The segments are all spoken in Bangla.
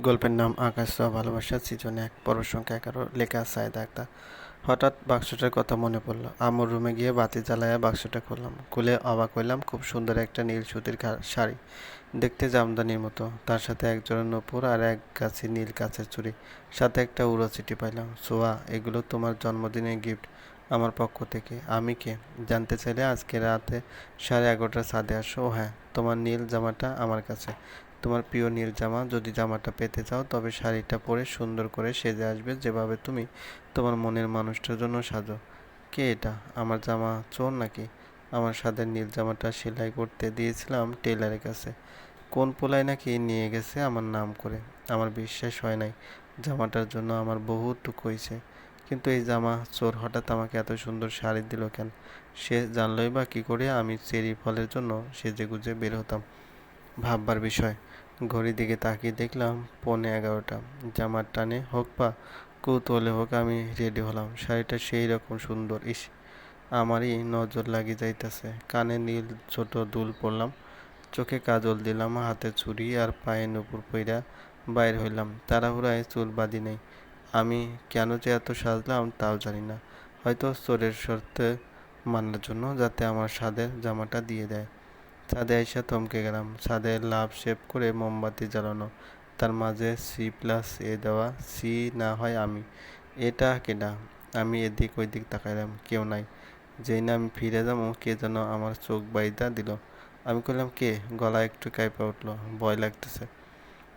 গল্পের নাম আকাশ ভালোবাসা, সিজন এক পর্ব সংখ্যা এগারো লেখা সায়দা আক্তার। হঠাৎ বাক্সটার কথা মনে পড়ল। আমার রুমে গিয়ে বাতি জ্বালায়া বাক্সটা খুললাম। খুলে অবাক হইলাম, খুব সুন্দর একটা নীল সুতির শাড়ি। দেখতে জামদানির মতো। তার সাথে এক জোড়া নূপুর আর এক গাছি নীল কাছের চুড়ি। সাথে একটা উড়ো চিঠি পাইলাম। সোয়া, এগুলো তোমার জন্মদিনের গিফট আমার পক্ষ থেকে। আমি কে? জানতে চাইলে আজকে রাতে সাড়ে এগারোটার ছাদে আসো। হ্যাঁ তোমার নীল জামাটা আমার কাছে। তোমার প্রিয় নীল জামা, যদি জামাটা পেতে চাও, তবে শাড়িটা পরে সুন্দর করে সেজে আসবে যেভাবে তুমি তোমার মনের মানুষটার জন্য সাজো। কে এটা? আমার জামা চোর নাকি? আমার সাদের নীল জামাটা সেলাই করতে দিয়েছিলাম টেলারের কাছে। কোন পোলাই নাকি নিয়ে গেছে আমার নাম করে? আমার বিশ্বাস হয় নাই, জামাটার জন্য আমার বহুত টুক হয়েছে কিন্তু এই জামা চোর হঠাৎ আমাকে এত সুন্দর শাড়ি দিল কেন? সে জানলই বা কী করে আমি চেরি ফলের জন্য সেজে গুজে বের হতাম। ভাববার বিষয়। ঘড়ির দিকে তাকিয়ে দেখলাম পৌনে এগারোটা। জামার টানে হোক বা কৌতূহলে হোক আমি রেডি হলাম। শাড়িটা সেই রকম সুন্দর। ইস, আমারই নজর লাগি যাইতেছে। কানে নীল ছোট দুল পরলাম। চোখে কাজল দিলাম হাতে চুড়ি আর পায়ে নুপুর পইরা বাইর হইলাম। তাড়াহুড়ায় চুল বাঁধি নেই। আমি কেন যে এত সাজলাম তাও জানি না। হয়তো চোরের শর্তে মানার জন্য যাতে আমার স্বাদের জামাটা দিয়ে দেয়। ছাদে এসে থমকে গেলাম। ছাদে লাভ শেপ করে মোমবাতি জ্বালানো। তার মাঝে সি প্লাস এ দেওয়া, সি না হয় আমি। এটা কেডা? আমি এদিক ওইদিক তাকাইলাম, কেউ নাই। যেই না আমি ফিরে যাব, কে যেন আমার চোখ বাইদা দিল। আমি কইলাম, কে? গলা একটু কাইপা উঠল। ভয় লাগতেছে।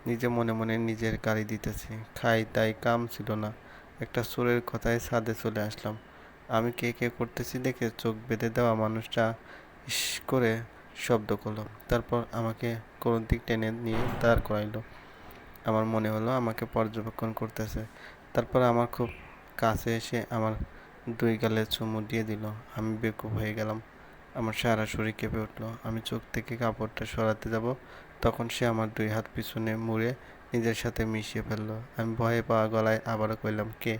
নিজে মনে মনে নিজের গাড়ি দিতেছি। খাই তাই কাম ছিল না। একটা সুরের কথায় ছাদে চলে আসলাম। আমি কে কে করতেছি দেখে চোখ বেঁধে দেওয়া মানুষটা ইস করে শব্দ করল। তারপর আমাকে কোন দিক টেনে নিয়ে দাঁড় করাইলো। আমার মনে হলো আমাকে পর্যবেক্ষণ করতেছে। তারপর আমার খুব কাছে এসে আমার দুই গালে চুমু দিয়ে দিল। আমি বেকুব হয়ে গেলাম। আমার সারা শরীর কেঁপে উঠল। আমি চোখ থেকে কাপড়টা সরাতে যাব। তখন সে আমার দুই হাত পিছনে মুড়ে নিজের সাথে মিশিয়ে ফেলল। আমি ভয়ে পাওয়া গলায় আবারও কইলাম, কে?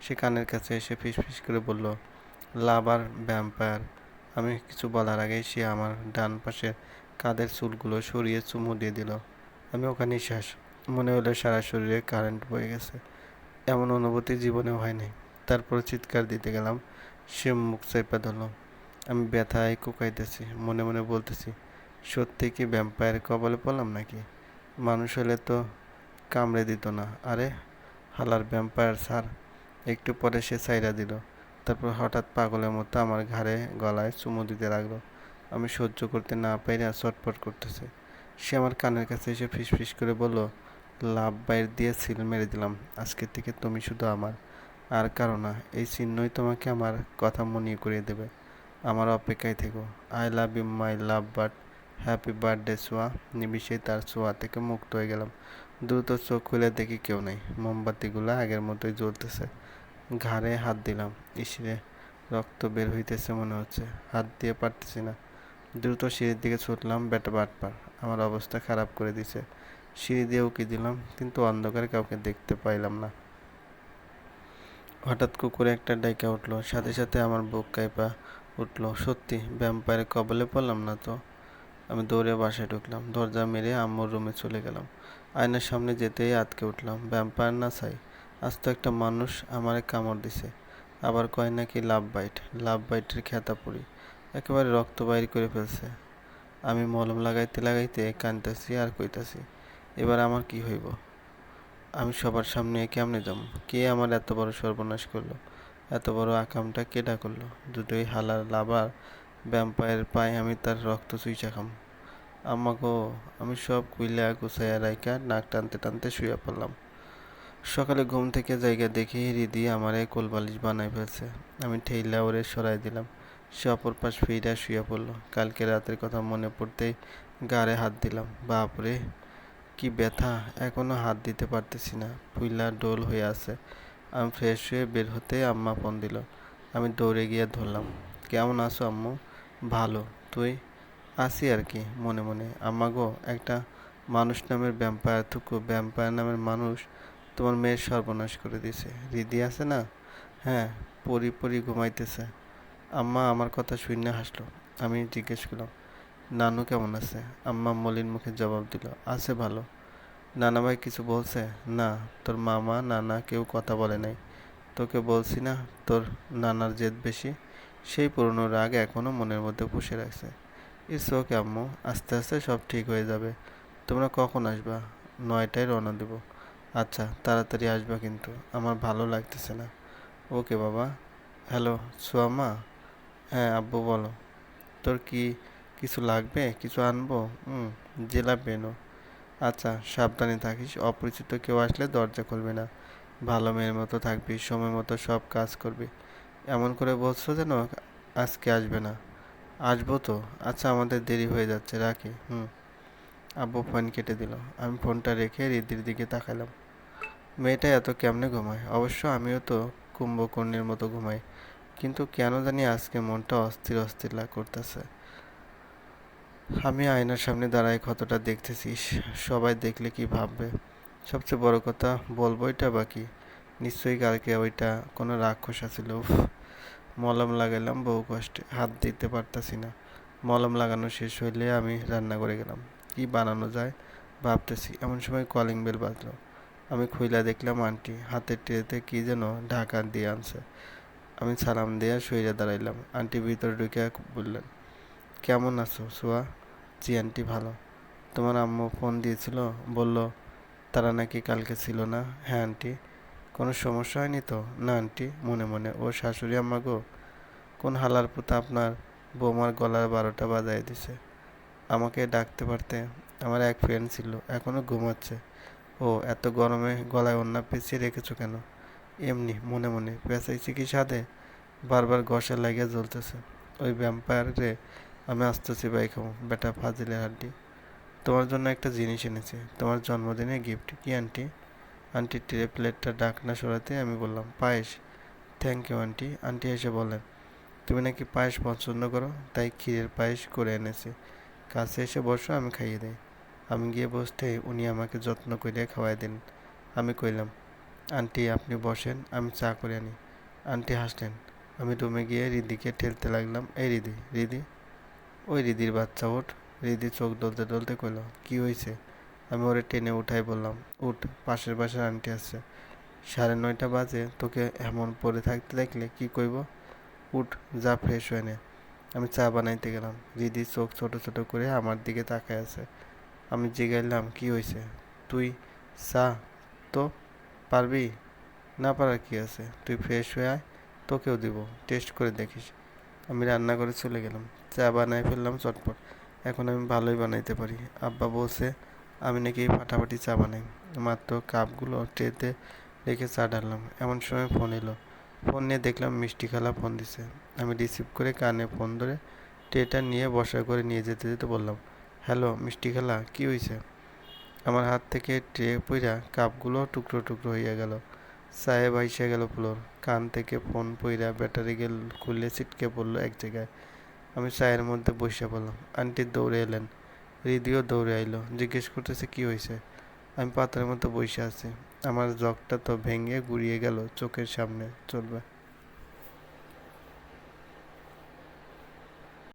সে কানের কাছে এসে ফিসফিস করে বলল, লাভার ভ্যাম্পায়ার। আমি কিছু বলার আগেই সে আমার ডান পাশের কাঁধের চুলগুলো সরিয়ে চুমু দিয়ে দিল। আমি ওখানেই শেষ। মনে হলো সারা শরীরে কারেন্ট বয়ে গেছে। এমন অনুভূতি জীবনেও হয়নি। তারপর চিৎকার দিতে গেলাম। সে মুখ চাইপা ধরল। আমি ব্যথায় কুকাইতেছি, মনে মনে বলতেছি, সত্যি কি ভ্যাম্পায়ার কবলে পড়লাম নাকি? মানুষ হলে তো কামড়ে দিত না। আরে, হালার ভ্যাম্পায়ার স্যার। একটু পরে সে সাইরা দিল। তারপর হঠাৎ পাগলের মতো আমার ঘাড়ে গলায় চুমু দিতে লাগল। আমি সহ্য করতে না পেরে ছটফট করতেছে। সে আমার কানের কাছে এসে ফিসফিস করে বলল, লাভ বাইর দিয়ে সিল মেরে দিলাম। আজকের থেকে তুমি শুধু আমার। আর কারও না। এই চিহ্নই তোমাকে আমার কথা মনে করিয়ে দেবে। আমার অপেক্ষায় থেকো। I love you, my love, but happy birthday, Soya. নিমিষেই তার সোয়া থেকে মুক্ত হয়ে গেলাম। দ্রুত চোখ খুলে দেখি কেউ নেই। মোমবাতিগুলো আগের মতোই জ্বলতেছে। ঘাড়ে হাত দিলাম। ইসরে রক্ত বের হইতেছে মনে হচ্ছে। হাত দিয়ে পারতেছি না। দ্রুত সিঁড়ির দিকে ছুটলাম বেটা বাটপার। আমার অবস্থা খারাপ করে দিছে। সিঁড়ি দিয়ে উকি দিলাম, কিন্তু অন্ধকারে কাউকে দেখতে পাইলাম না। হঠাৎ কুকুরে একটা ডাইকা উঠল। সাথে সাথে আমার বুক কাইপা উঠল। সত্যি ভ্যাম্পায়ারে কবলে পড়লাম না তো? আমি দৌড়ে বাসায় ঢুকলাম। দরজা মেরে আম্মুর রুমে চলে গেলাম। আয়নার সামনে যেতেই আটকে উঠলাম। ভ্যাম্পায়ার না চাই আজ তো একটা মানুষ আমারে কামড় দিছে। আবার কয় নাকি লাভ বাইট, লাভ বাইটের খেতা পড়ি একেবারে রক্ত বাইর করে ফেলছে। আমি মলম লাগাইতে লাগাইতে কানতেছি আর কইতাছি, এবার আমার কি হইব? আমি সবার সামনে কেমনে যাম? কে আমার এত বড় সর্বনাশ করল? এত বড় আকামটা কেডা করল? দুটোই হালার লাভার ভ্যাম্পায়ের পায়ে আমি তার রক্ত চুইচা খাম। আম্মা গো, আমি সব কুইলা গুছাইয়া রাইকা নাক টানতে টানতে শুয়ে পড়লাম। সকালে ঘুম থেকে জায়গা দেখি রিদি আমারে কোলবালিশ বানাই ফেলছে। আমি ঠেইলা ওরে সরাই দিলাম। সে অপর পাশ ফিরা শুয়ে পড়ল। কালকে রাতের কথা মনে পড়তেই গাড়ে হাত দিলাম। বাপরে কি ব্যথা। এখনও হাত দিতে পারতেছি না। পুইলা ডোল হয়ে আছে। আমি ফ্রেশ হয়ে বের হতে আম্মা ফোন দিল। আমি দৌড়ে গিয়ে ধরলাম। কেমন আছো আম্মু? ভালো। তুই? আছি আর কি, মনে মনে। আম্মা গো, একটা মানুষ নামের ব্যাম্পায়ার থুকু। ব্যাম্পায়ার নামের মানুষ তোমার মেয়ের সর্বনাশ করে দিছে। রিদি আছে না? হ্যাঁ পরি পরি ঘুমাইতেছে। আম্মা আমার কথা শুনে হাসলো। আমি জিজ্ঞেস করলাম, নানু কেমন আছে? আম্মা মলিন মুখে জবাব দিল, আছে ভালো। নানা ভাই কিছু বলছে? না, তোর মামা, নানা কেউ কথা বলে নাই। তোকে বলছি না, তোর নানার জেদ বেশি। সেই পুরনো রাগ এখনও মনের মধ্যে পুষে রাখছে। ইটস ওকে আম্মু, আস্তে আস্তে সব ঠিক হয়ে যাবে। তোমরা কখন আসবা? নয়টায় রওনা দেব। আচ্ছা তাড়াতাড়ি আসবা কিন্তু, আমার ভালো লাগতেছে না। ওকে বাবা। হ্যালো, সোয়ামা? হ্যাঁ আব্বু বলো। তোর কি কিছু লাগবে? কিছু আনব? হুম জিলাপি এনো আচ্ছা সাবধানে থাকিস, অপরিচিত কেউ আসলে দরজা খুলবে না। ভালো মেয়ের মতো থাকবি, সময় মতো সব কাজ করবি। এমন করে বলছো যেন আজকে আসবে না। আসব তো। আচ্ছা আমাদের দেরি হয়ে যাচ্ছে, রাখি। হুম। আব্বু ফোন কেটে দিল। আমি ফোনটা রেখে রিদির দিকে তাকালাম। মেয়েটা এত কেমনে ঘুমায়? অবশ্য আমিও তো কুম্ভকর্ণের মতো ঘুমাই। কিন্তু কেন জানি আজকে মনটা অস্থির অস্থির করতেছে। আমি আয়নার সামনে দাঁড়ায় কতটা দেখতেছি সবাই দেখলে কি ভাববে? সবচেয়ে বড় কথা, বলব এটা বাকি। নিশ্চয়ই কালকে ওইটা কোনো রাক্ষস আছিল মলম লাগাইলাম বহু কষ্টে, হাত দিতে পারতাছি না। মলম লাগানো শেষ হইলে আমি রান্না করে গেলাম। কি বানানো যায় ভাবতেছি, এমন সময় কলিং বেল বাজলো। আমি খুইলা দেখলাম আন্টি হাতের ট্রেতে কি যেন ঢাকা দিয়ে আনছে। আমি সালাম দিয়ে সইরে দাঁড়াইলাম। আন্টি ভিতরে ঢুকে বললেন, কেমন আছো সোয়া? জি আন্টি, ভালো। তোমার আম্মু ফোন দিয়েছিল? বলল, তারা নাকি কালকে ছিল না? হ্যাঁ আন্টি। কোনো সমস্যা হয়নি তো? না আন্টি, মনে মনে। ও শাশুড়ি আম্মা গো? কোন হালার পুতা আপনার? বৌমার গলার বারোটা বাজায় দিছে। আমাকে ডাকতে পারতে? আমার এক ফ্রেন্ড ছিল এখনও ঘুমাচ্ছে। ও, এত গরমে গলায় অন্য পেঁচিয়ে রেখেছো কেন? এমনি, মনে মনে পেঁচাইছি কি সাদে বারবার ঘষা লাগিয়ে জ্বলতেছে। ওই ভ্যাম্পায়ারে আমি আসতেছি বাই খাব। বেটা ফাজিলের হাড্ডি। তোমার জন্য একটা জিনিস এনেছি। তোমার জন্মদিনে গিফট কি আন্টি আন্টি ট্রে প্লেটটা ডাকনা সরাতে আমি বললাম, পায়েস? থ্যাংক ইউ আন্টি আন্টি এসে বলেন তুমি নাকি পায়েস পছন্দ করো? তাই ক্ষীরের পায়েস করে এনেছি। কাছে এসে বসো, আমি খাইয়ে দিই। আমি গিয়ে বসতে উনি আমাকে যত্ন করে খাওয়াই দিন। আমি কইলাম, আন্টি, আপনি বসেন, আমি চা করে আনি। আন্টি হাসলেন। আমি রুমে গিয়ে রিদিকে ঠেলতে লাগলাম, এই রিদি রিদি। ওই রিদির বাচ্চা ওঠ। রিদি চোখ দলতে দলতে কইল, কি হয়েছে আমি ওরে টেনে উঠাই বললাম, উঠ, পাশের পাশের আন্টি আসছে সাড়ে নয়টা বাজে, তোকে এমন পড়ে থাকতে দেখলে কি কইব? উঠ, যা ফ্রেশ হয়ে নে। আমি চা বানাইতে গেলাম। রিদি চোখ ছোট ছোট করে আমার দিকে তাকায় আছে। আমি জিগাইলাম, কি হয়েছে তুই চা তো পারবি? না পারার কি আছে? তুই ফ্রেশ হয়ে আয়, তোকেও দিব, টেস্ট করে দেখিস। আমি রান্না করে চলে গেলাম। চা বানাই ফেললাম চটপট। এখন আমি ভালোই বানাইতে পারি। আব্বা বলছে, আমি নাকি ফাটাফাটি চা বানাই। মাত্র কাপগুলো ট্রেতে রেখে চা ঢাললাম। এমন সময় ফোন এলো। ফোন নিয়ে দেখলাম মিষ্টি খালা ফোন দিছে। আমি রিসিভ করে কানে ফোন ধরে ট্রেটা নিয়ে বসা করে নিয়ে যেতে যেতে বললাম হ্যালো, মিষ্টি খেলা, কি হয়েছে আমার হাত থেকে ট্রে পইরা কাপগুলো টুকরো টুকরো হইয়া গেল। সাহেব আইসা গেল ফ্লোর। কান থেকে ফোন পইরা ব্যাটারি গেল খুলে ছিটকে পড়ল এক জায়গায়। আমি চায়ের মধ্যে বসে পড়লাম। আন্টি দৌড়ে এলেন। রিদিও দৌড়ে আইলো। জিজ্ঞেস করতেছে, কি হয়েছে আমি পাতার মতো বসে আছি। আমার জগটা তো ভেঙে গুড়িয়ে গেল চোখের সামনে। চলবে।